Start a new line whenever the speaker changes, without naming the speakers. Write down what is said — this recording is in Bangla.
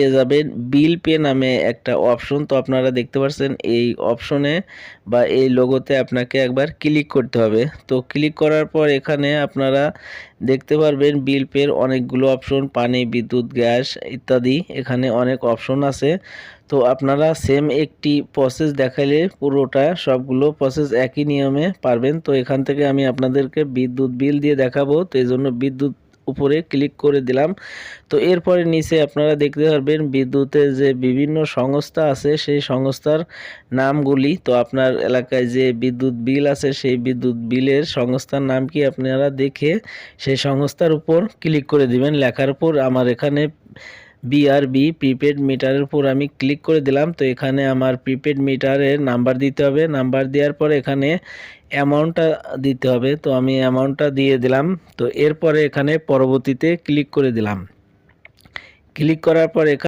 পেয়ে যাবেন। বিল পে নামে একটা অপশন তো আপনারা দেখতে পাচ্ছেন এই অপশনে বা এই লোগোতে আপনাকে একবার ক্লিক করতে হবে। তো ক্লিক করার পর এখানে আপনারা দেখতে পারবেন বিল পের অনেকগুলো অপশন পানি, বিদ্যুৎ, গ্যাস ইত্যাদি এখানে অনেক অপশন আছে। তো আপনারা সেম একটি প্রসেস দেখালে পুরোটা সবগুলো প্রসেস একই নিয়মে পারবেন। তো এখান থেকে আমি আপনাদেরকে বিদ্যুৎ বিল দিয়ে দেখাবো। তো এই জন্য বিদ্যুৎ উপরে ক্লিক করে দিলাম। তো এরপরে নিচে আপনারা দেখতে পারবেন বিদ্যুতের যে বিভিন্ন সংস্থা আছে, সেই সংস্থার নামগুলি। তো আপনার এলাকায় যে বিদ্যুৎ বিল আছে, সেই বিদ্যুৎ বিলের সংস্থার নাম কি আপনারা দেখে সেই সংস্থার উপর ক্লিক করে দিবেন। লেখার উপর আমার এখানে বিআরবি প্রিপেড মিটারের উপর আমি ক্লিক করে দিলাম। তো এখানে আমার প্রিপেড মিটারের নাম্বার দিতে হবে। নাম্বার দেওয়ার পর এখানে অ্যামাউন্টটা দিতে হবে। তো আমি অ্যামাউন্টটা দিয়ে দিলাম। তো এরপরে এখানে পরবর্তীতে ক্লিক করে দিলাম। ক্লিক করার পর এখানে